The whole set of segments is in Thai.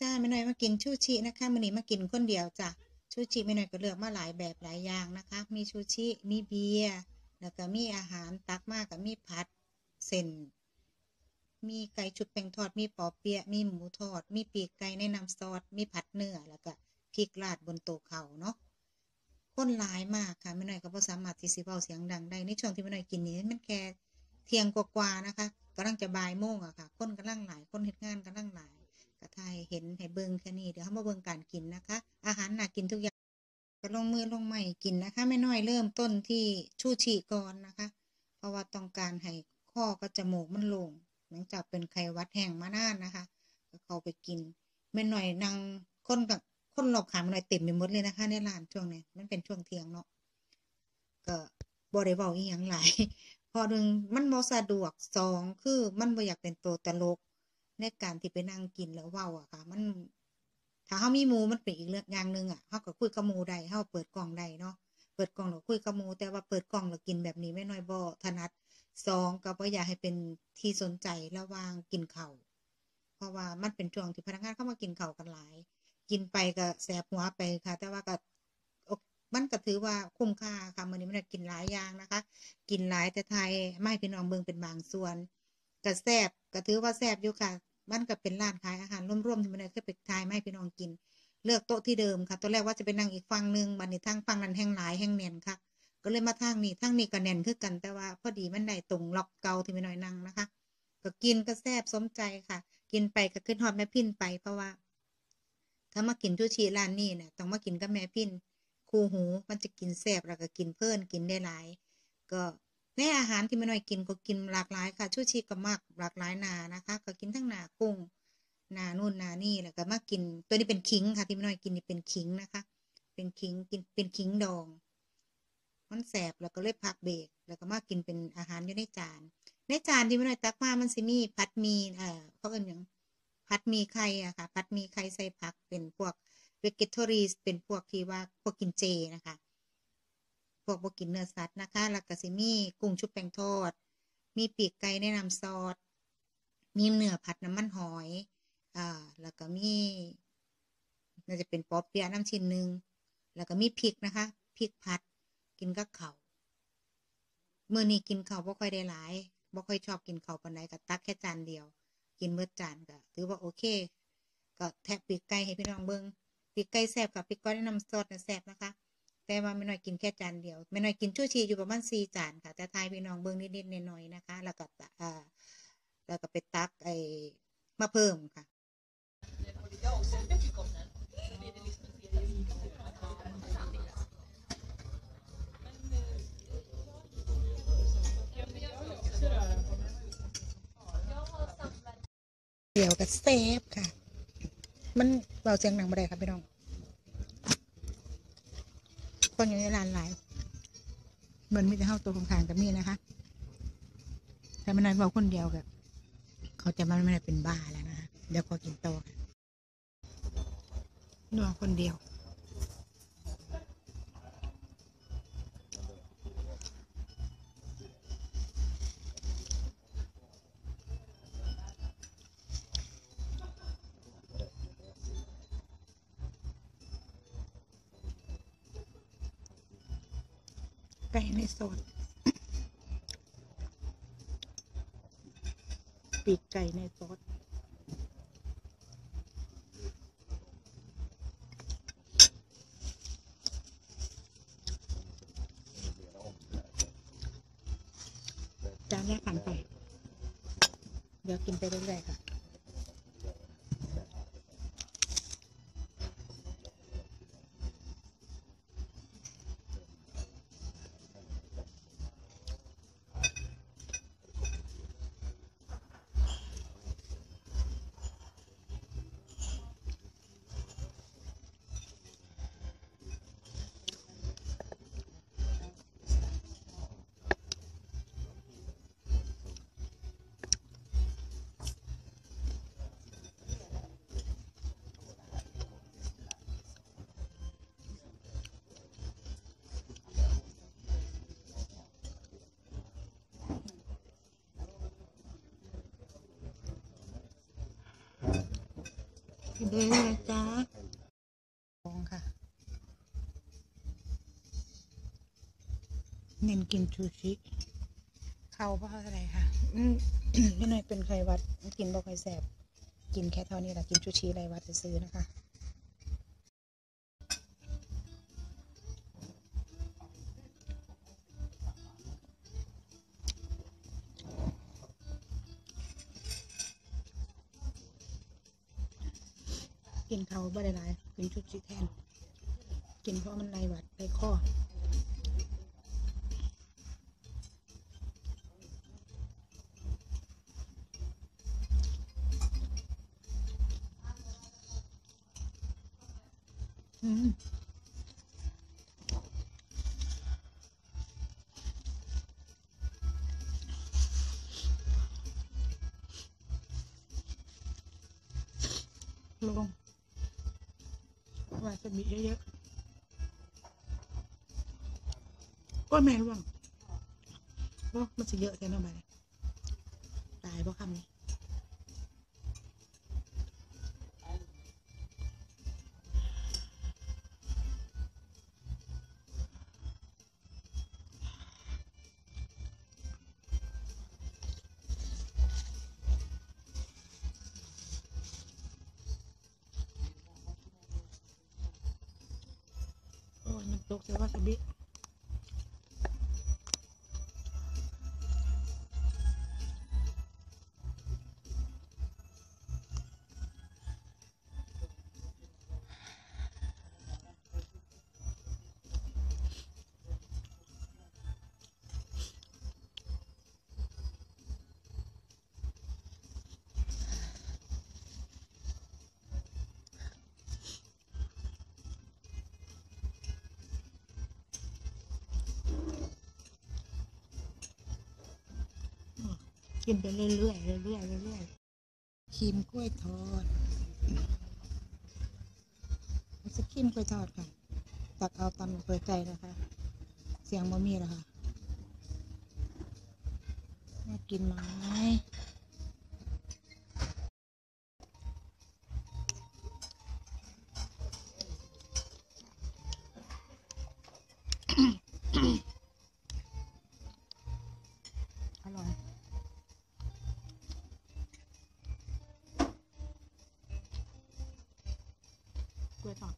จ้าไม่น้อยมากินชูชินะคะมื้อนี้มากินคนเดียวจ้ะชูชิไม่น้อยก็เลือกมาหลายแบบหลายอย่างนะคะ มีชูชิมีเบียร์แล้วก็มีอาหารตักมากกับมีผัดเส้นมีไก่ชุบแป้งทอดมีปอเปี๊ยะมีหมูทอด มีปีกไก่ในน้ำซอสมีผัดเนื้อแล้วก็พริกราดบนโต๊ะเขาเนาะคนหลายมากค่ะไม่น้อยก็บ่สามารถที่สิเว้าเสียงดังได้ในช่วงที่ไม่น้อยกินนี้มันแค่เที่ยงกว่าๆนะคะกำลังจะบ่ายโมงอะค่ะ คนกำลังหลายคนเฮ็ดงานกำลังหลาย เห็นให้เบิ่งแค่นี้เดี๋ยวเขามาเบิ่งการกินนะคะ อาหารน่ากินทุกอย่างก็ลงมือลงไม้กินนะคะแม่น้อยเริ่มต้นที่ชูชีก่อนนะคะ เพราะว่าต้องการให้ข้อกับจมูกมันลงหลังจากเป็นไข้หวัดแห้งมานานนะคะก็เข้าไปกินแม่น้อยนั่งคนกับคนรอบข้าม่น้อยเต็มไปหมดเลยนะคะ ในร้านช่วงนี้มันเป็นช่วงเที่ยงเนาะก็บ่ได้เว้าอีหยังหลายพอหนึ่งมันบ่สะดวกสองคือมันบ่อยากเป็นตัวตลก ในการที่ไปนั่งกินแล้วเว้าอะค่ะ มันถ้าเฮามีมู่มันเป็นอีกเรื่องอย่างหนึ่งอะเฮาก็คุยกับมู่ได้เฮาเปิดกล้องได้เนาะเปิดกล้องแล้วคุยกับมู่แต่ว่าเปิดกล้องแล้วกินแบบนี้แม่น้อยบ่ถนัดสองก็บ่อยากให้เป็นที่สนใจระวางกินเข้าเพราะว่ามันเป็นช่วงที่พนักงานเข้ามากินเข้ากันหลาย กินไปก็แสบหัวไปค่ะ แต่ว่าก็มันก็ถือว่าคุ้มค่าค่ะมื้อนี้มันกินหลายอย่างนะคะ กินหลายแต่ไทยไม่ให้พี่น้องเบิ่งเป็นบางส่วนก็แซบก็ถือว่าแซบอยู่ค่ะ มันก็เป็นร้านขายอาหารร่วมๆที่มันได้เคยไปทายมาให้พี่น้องกิน เลือกโต๊ะที่เดิมค่ะตอนแรกว่าจะไปนั่งอีกฝั่งหนึ่งบัดนี้ทางฝั่งนั้นแห้งหลายแห้งแน่นค่ะ ก็เลยมาทางนี้ทางนี้ก็แน่นคือกันแต่ว่าพอดีมันได้ตรงล็อกเก่าที่ไม่น้อยนั่งนะคะ ก็กินก็แซ่บสมใจค่ะ กินไปก็ขึ้นฮอดแม่พินไปเพราะว่า ถ้ามากินทูชีร้านนี้เนี่ยต้องมากินกับแม่พินคู่หูมันจะกินแซ่บแล้วก็กินเพลินกินได้หลาย ก็ ในอาหารที่แม่น้อยกินก็กินหลากหลายค่ะชูชีก็มากหลากหลายนานะคะ ก็กินทั้งหนากุ้งหนานู่นหนานี่แล้วก็มากิน ตัวนี้เป็นขิงค่ะที่แม่น้อยกินนี่เป็นขิงนะคะ เป็นขิงกินเป็นขิงดอง มันแสบแล้วก็เลยพักเบรกแล้วก็มากินเป็นอาหารอยู่ในจาน ในจานที่แม่น้อยตักมามันสิมีผัดมีเอ่อเขาเอิ้นหยังผัดมีไข่อะค่ะผัดมีไข่ใส่ผักเป็นพวกเวกเกตอรีเป็นพวกที่ว่าพวกกินเจนะคะ วกบ่กินเนื้อสัตว์นะคะแล้วก็สิมีกุ้งชุบแป้งทอด มีปีกไก่ในน้ำซอสมีเนื้อผัดน้ำมันหอย อ่า แล้วก็มี น่าจะเป็นปอเปียะน้ำชิ้นหนึ่ง แล้วก็มีพริกนะคะ พริกผัด กินกับข้าวมื้อนี้กินข้าวบ่ค่อยได้หลาย บ่ค่อยชอบกินข้าวปานใดก็ตักแค่จานเดียว กินเบิดจานก็ถือว่าโอเค ก็แทะปีกไก่ให้พี่น้องเบิ่งปีกไก่แซ่บกับปีกไก่ในน้ำซอสนะแซ่บนะคะ แต่ว่าไม่น้อยกินแค่จานเดียวไม่น้อยกินชูชีอยู่ประมาณ4จานค่ะแต่ทายพี่น้องเบิ่งนิดๆหน่อยๆนะคะ แล้วก็อ่าแล้วก็ไปตักไอ้มาเพิ่มค่ะเดี๋ยวก็เซฟค่ะ มันเบาเสียงหนังบ่ได้ค่ะพี่น้อง คนอยู่ในร้านหลายเหมือนมีแต่เฮาตัวของขางกับมีนะคะแต่ไม่น้อยเบาคนเดียวกับเขาจะมันไม่ได้เป็นบ้าแล้วนะคะเดี๋ยวขอกินโตค่ะนัวคนเดียว ไก่ในซอสปีกไก่ในซอสจานแรกผ่านไป เดี๋ยวกินไปเรื่อยๆค่ะ กินเลยนะจ๊ะลองค่ะ เน้นกินชูชิ เข้าเพราะอะไรคะอืมนี่หน่อยเป็นไขหวัด กินบ่ค่อยแสบ กินแค่เท่านี้แหละกินชูชีไรวัดจะซื้อนะคะ กินเขาบ่ได้หลายกินชูชีแทน กินเพราะมันไรหวัดไรข้ออืมลง วาซาบิเยอะๆก็แม่ร่วงโอ้มันจะเยอะแค่นั้นไหนตายเพราะคำนี้ โอ้ยมั กินไปเรื่อยๆเรื่อยๆเรื่อยๆครีมกล้วยทอดมันจะชิมกล้วยทอดค่ะตักเอาตำเปิดใจนะคะ เสียงบอมีแล้วค่ะน่ากินไหม วยทอด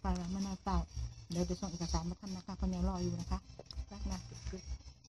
ไปแล้วไม่น่าเศร้าเดี๋ยวไปส่งเอกสารมาทำนะคะคนนี้รออยู่นะคะรักนะ